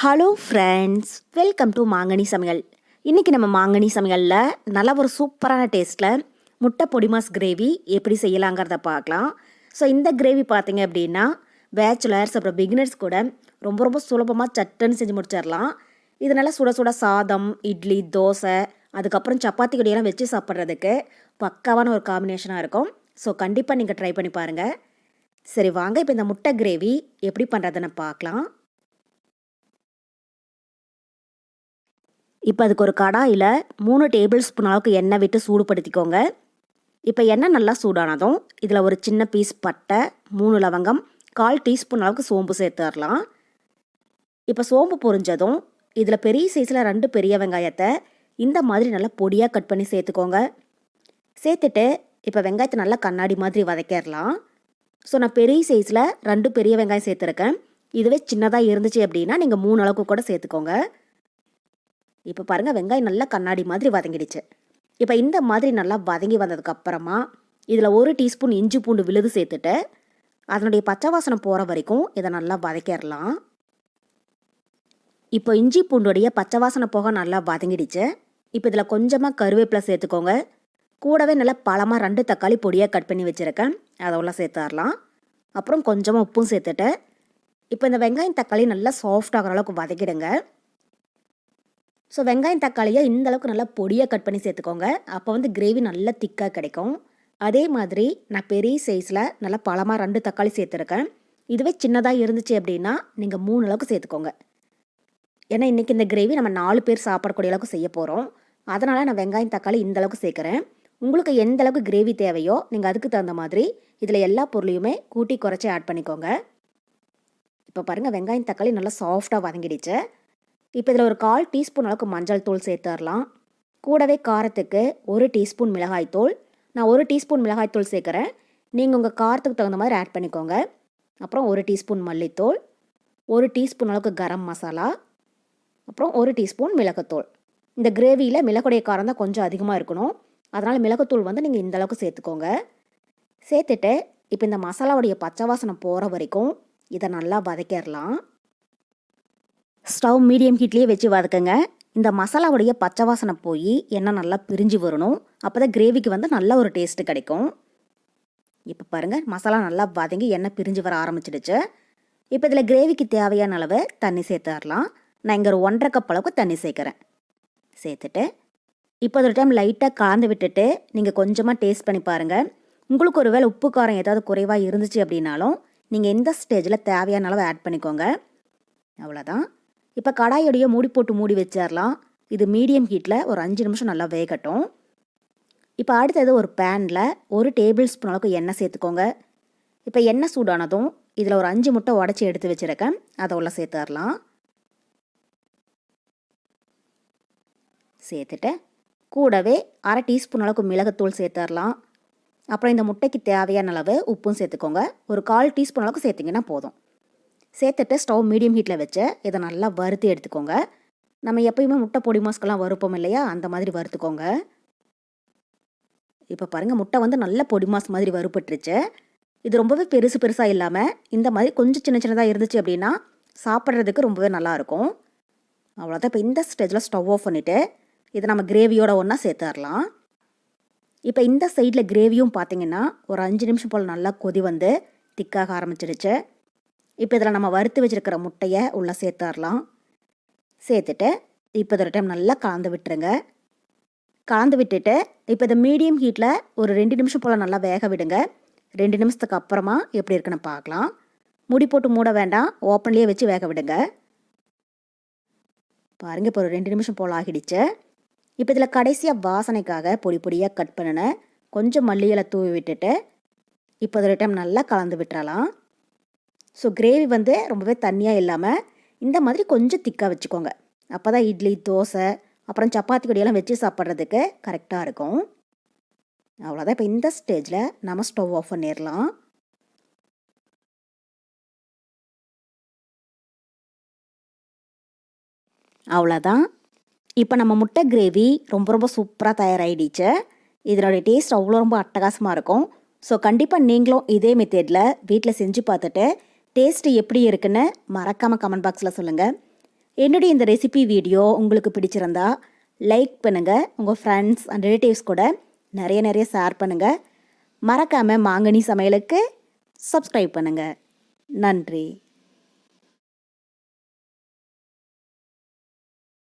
Hello friends welcome to மாங்கனி சமையல் இன்றைக்கி நம்ம மாங்கனி சமையலில் நல்ல ஒரு சூப்பரான டேஸ்ட்டில் முட்டை பொடிமாஸ் கிரேவி எப்படி செய்யலாங்கிறத பார்க்கலாம். ஸோ இந்த கிரேவி பார்த்தீங்க அப்படின்னா பேச்சுலர்ஸ் அப்புறம் பிகினர்ஸ் கூட ரொம்ப ரொம்ப சுலபமாக சட்டுன்னு செஞ்சு முடிச்சிடலாம். இதனால் சுட சுட சாதம் இட்லி தோசை அதுக்கப்புறம் சப்பாத்தி கொடியெல்லாம் வச்சு சாப்பிட்றதுக்கு பக்காவான ஒரு காம்பினேஷனாக இருக்கும். ஸோ கண்டிப்பாக நீங்கள் ட்ரை பண்ணி பாருங்கள் சரி வாங்க இப்போ இந்த முட்டை கிரேவி எப்படி பண்ணுறதுன்னு பார்க்கலாம். இப்போ அதுக்கு ஒரு கடாயில் மூணு டேபிள் ஸ்பூன் அளவுக்கு எண்ணெய் விட்டு சூடுபடுத்திக்கோங்க. இப்போ எண்ணெய் நல்லா சூடானதும் இதில் ஒரு சின்ன பீஸ் பட்டை மூணு லவங்கம் கால் டீஸ்பூன் அளவுக்கு சோம்பு சேர்த்துடலாம் இப்போ சோம்பு பொரிஞ்சதும் இதில் பெரிய சைஸில் ரெண்டு பெரிய வெங்காயத்தை இந்த மாதிரி நல்லா பொடியாக கட் பண்ணி சேர்த்துக்கோங்க. சேர்த்துட்டு இப்போ வெங்காயத்தை நல்லா கண்ணாடி மாதிரி வதக்கிடலாம். ஸோ நான் பெரிய சைஸில் ரெண்டு பெரிய வெங்காயம் சேர்த்துருக்கேன். இதுவே சின்னதாக இருந்துச்சு அப்படின்னா நீங்கள் மூணு அளவுக்கு கூட சேர்த்துக்கோங்க. இப்போ பாருங்கள் வெங்காயம் நல்லா கண்ணாடி மாதிரி வதங்கிடுச்சு. இப்போ இந்த மாதிரி நல்லா வதங்கி வந்ததுக்கு அப்புறமா இதில் ஒரு டீஸ்பூன் இஞ்சி பூண்டு விழுது சேர்த்துட்டு அதனுடைய பச்சை வாசனை போகிற வரைக்கும் இதை நல்லா வதக்கிடலாம். இப்போ இஞ்சி பூண்டுடைய பச்சை வாசனை போக நல்லா வதங்கிடுச்சு. இப்போ இதில் கொஞ்சமாக கருவேப்பிலை சேர்த்துக்கோங்க. கூடவே நல்லா பழமாக ரெண்டு தக்காளி பொடியாக கட் பண்ணி வச்சுருக்கேன். அதெல்லாம் சேர்த்துடலாம். அப்புறம் கொஞ்சமாக உப்பும் சேர்த்துட்டு இப்போ இந்த வெங்காயம் தக்காளி நல்லா சாஃப்ட் ஆகிற அளவுக்கு வதக்கிடுங்க. ஸோ வெங்காயம் தக்காளியை இந்த அளவுக்கு நல்லா பொடியாக கட் பண்ணி சேர்த்துக்கோங்க. அப்போ வந்து கிரேவி நல்லா திக்காக கிடைக்கும். அதே மாதிரி நான் பெரிய சைஸில் நல்லா பழமாக ரெண்டு தக்காளி சேர்த்துருக்கேன். இதுவே சின்னதாக இருந்துச்சு அப்படின்னா நீங்கள் மூணு அளவுக்கு சேர்த்துக்கோங்க. ஏன்னா இன்றைக்கி இந்த கிரேவி நம்ம நாலு பேர் சாப்பிடக்கூடிய அளவுக்கு செய்ய போகிறோம் அதனால் நான் வெங்காயம் தக்காளி இந்த அளவுக்கு சேர்க்குறேன். உங்களுக்கு எந்த அளவுக்கு கிரேவி தேவையோ நீங்கள் அதுக்கு தகுந்த மாதிரி இதில் எல்லா பொருளையுமே கூட்டி குறைச்சி ஆட் பண்ணிக்கோங்க. இப்போ பாருங்கள் வெங்காயம் தக்காளி நல்லா சாஃப்டாக வதங்கிடுச்சு. இப்போ இதில் ஒரு கால் டீஸ்பூன் அளவுக்கு மஞ்சள் தூள் சேர்த்துடலாம். கூடவே காரத்துக்கு ஒரு டீஸ்பூன் மிளகாய்த்தூள் நான் ஒரு டீஸ்பூன் மிளகாய்த்தூள் சேர்க்குறேன். நீங்கள் உங்கள் காரத்துக்கு தகுந்த மாதிரி ஆட் பண்ணிக்கோங்க. அப்புறம் ஒரு டீஸ்பூன் மல்லித்தூள். ஒரு டீஸ்பூன் அளவுக்கு கரம் மசாலா. அப்புறம் ஒரு டீஸ்பூன் மிளகுத்தூள். இந்த கிரேவியில் மிளகுடைய காரம் தான் கொஞ்சம் அதிகமாக இருக்கணும். அதனால் மிளகுத்தூள் வந்து நீங்கள் இந்த அளவுக்கு சேர்த்துக்கோங்க. சேர்த்துட்டு இப்போ இந்த மசாலாவுடைய பச்சை வாசனை போகிற வரைக்கும் இதை நல்லா வதக்கிடலாம். ஸ்டவ் மீடியம் ஹீட்லேயே வச்சு வதக்குங்க. இந்த மசாலாவுடைய பச்சை வாசனை போய் எண்ணெய் நல்லா பிரிஞ்சு வரணும். அப்போ தான் கிரேவிக்கு வந்து நல்ல ஒரு டேஸ்ட்டு கிடைக்கும். இப்போ பாருங்கள் மசாலா நல்லா வதங்கி எண்ணெய் பிரிஞ்சு வர ஆரம்பிச்சிடுச்சு. இப்போ இதில் கிரேவிக்கு தேவையான அளவு தண்ணி சேர்த்துடலாம். நான் இங்கே ஒரு ஒன்றரை கப் அளவுக்கு தண்ணி சேர்க்குறேன். சேர்த்துட்டு இப்போ ஒரு டைம் லைட்டாக கலந்து விட்டுட்டு நீங்கள் கொஞ்சமாக டேஸ்ட் பண்ணி பாருங்கள் உங்களுக்கு ஒரு வேளை உப்பு காரம் ஏதாவது குறைவாக இருந்துச்சு அப்படின்னாலும் நீங்கள் எந்த ஸ்டேஜில் தேவையான அளவு ஆட் பண்ணிக்கோங்க. அவ்வளோதான் இப்போ கடாயோடைய மூடி போட்டு மூடி வச்சிடலாம் இது மீடியம் ஹீட்டில் ஒரு அஞ்சு நிமிஷம் நல்லா வேகட்டும். இப்போ அடுத்தது ஒரு பேனில் ஒரு டேபிள் ஸ்பூன் அளவுக்கு எண்ணெய் சேர்த்துக்கோங்க. இப்போ எண்ணெய் சூடானதும் இதில் ஒரு அஞ்சு முட்டை உடச்சி எடுத்து வச்சுருக்கேன். அதை உள்ள சேர்த்துடலாம் சேர்த்துட்டு கூடவே அரை டீஸ்பூன் அளவுக்கு மிளகுத்தூள் சேர்த்துடலாம் அப்புறம் இந்த முட்டைக்கு தேவையான அளவு உப்பும் சேர்த்துக்கோங்க. ஒரு கால் டீஸ்பூன் அளவுக்கு சேர்த்திங்கன்னா போதும். சேர்த்துட்டு ஸ்டவ் மீடியம் ஹீட்டில் வச்சு இதை நல்லா வறுத்து எடுத்துக்கோங்க. நம்ம எப்பயுமே முட்டை பொடி மாஸ்க்கெல்லாம் வறுப்போம் இல்லையா? அந்த மாதிரி வறுத்துக்கோங்க. இப்போ பாருங்கள் முட்டை வந்து நல்ல பொடி மாஸ் மாதிரி வறுப்பட்டுருச்சு இது ரொம்பவே பெருசு பெருசாக இல்லாமல் இந்த மாதிரி கொஞ்சம் சின்ன சின்னதாக இருந்துச்சு அப்படின்னா சாப்பிட்றதுக்கு ரொம்பவே நல்லாயிருக்கும் அவ்வளோதான் இப்போ இந்த ஸ்டேஜில் ஸ்டவ் ஆஃப் பண்ணிவிட்டு இதை நம்ம கிரேவியோட ஒன்றா சேர்த்துடலாம். இப்போ இந்த சைடில் கிரேவியும் பார்த்தீங்கன்னா ஒரு அஞ்சு நிமிஷம் போல் நல்லா கொதி வந்து திக்காக ஆரம்பிச்சிடுச்சு இப்போ இதில் நம்ம வறுத்து வச்சுருக்கிற முட்டையை உள்ளே சேர்த்துடலாம். சேர்த்துட்டு இப்போ இதோட டைம் நல்லா கலந்து விட்டுருங்க. கலந்து விட்டுட்டு இப்போ இதை மீடியம் ஹீட்டில் ஒரு ரெண்டு நிமிஷம் போல் நல்லா வேக விடுங்க. ரெண்டு நிமிஷத்துக்கு அப்புறமா எப்படி இருக்குன்னு பார்க்கலாம். முடி போட்டு மூட வேண்டாம். ஓப்பன்லேயே வச்சு வேக விடுங்க. பாருங்கள் இப்போ ஒரு ரெண்டு நிமிஷம் போல் ஆகிடுச்சு. இப்போ இதில் கடைசியாக வாசனைக்காக பொடி பொடியாக கட் பண்ணினேன் கொஞ்சம் மல்லிகளை தூவி விட்டுட்டு இப்போ ஒரு டைம் நல்லா கலந்து விட்டுறலாம். ஸோ கிரேவி வந்து ரொம்பவே தண்ணியாக இல்லாமல் இந்த மாதிரி கொஞ்சம் திக்காக வச்சுக்கோங்க. அப்போ தான் இட்லி தோசை அப்புறம் சப்பாத்தி கொடியெல்லாம் வச்சு சாப்பிட்றதுக்கு கரெக்டாக இருக்கும். அவ்வளோதான் இப்போ இந்த ஸ்டேஜில் நம்ம ஸ்டவ் ஆஃப் பண்ணிடலாம் அவ்வளோதான் இப்போ நம்ம முட்டை கிரேவி ரொம்ப ரொம்ப சூப்பராக தயாராகிடுச்சு இதனுடைய டேஸ்ட் அவ்வளோ ரொம்ப அட்டகாசமாக இருக்கும். ஸோ கண்டிப்பாக நீங்களும் இதே மெத்தேடில் வீட்டில் செஞ்சு பார்த்துட்டு டேஸ்ட்டு எப்படி இருக்குன்னு மறக்காமல் கமெண்ட் பாக்ஸில் சொல்லுங்கள் என்னுடைய இந்த ரெசிபி வீடியோ உங்களுக்கு பிடிச்சிருந்தா லைக் பண்ணுங்கள் உங்கள் ஃப்ரெண்ட்ஸ் அண்ட் ரிலேட்டிவ்ஸ் கூட நிறைய நிறைய ஷேர் பண்ணுங்கள் மறக்காமல் மாங்கனி சமையலுக்கு சப்ஸ்கிரைப் பண்ணுங்கள் நன்றி.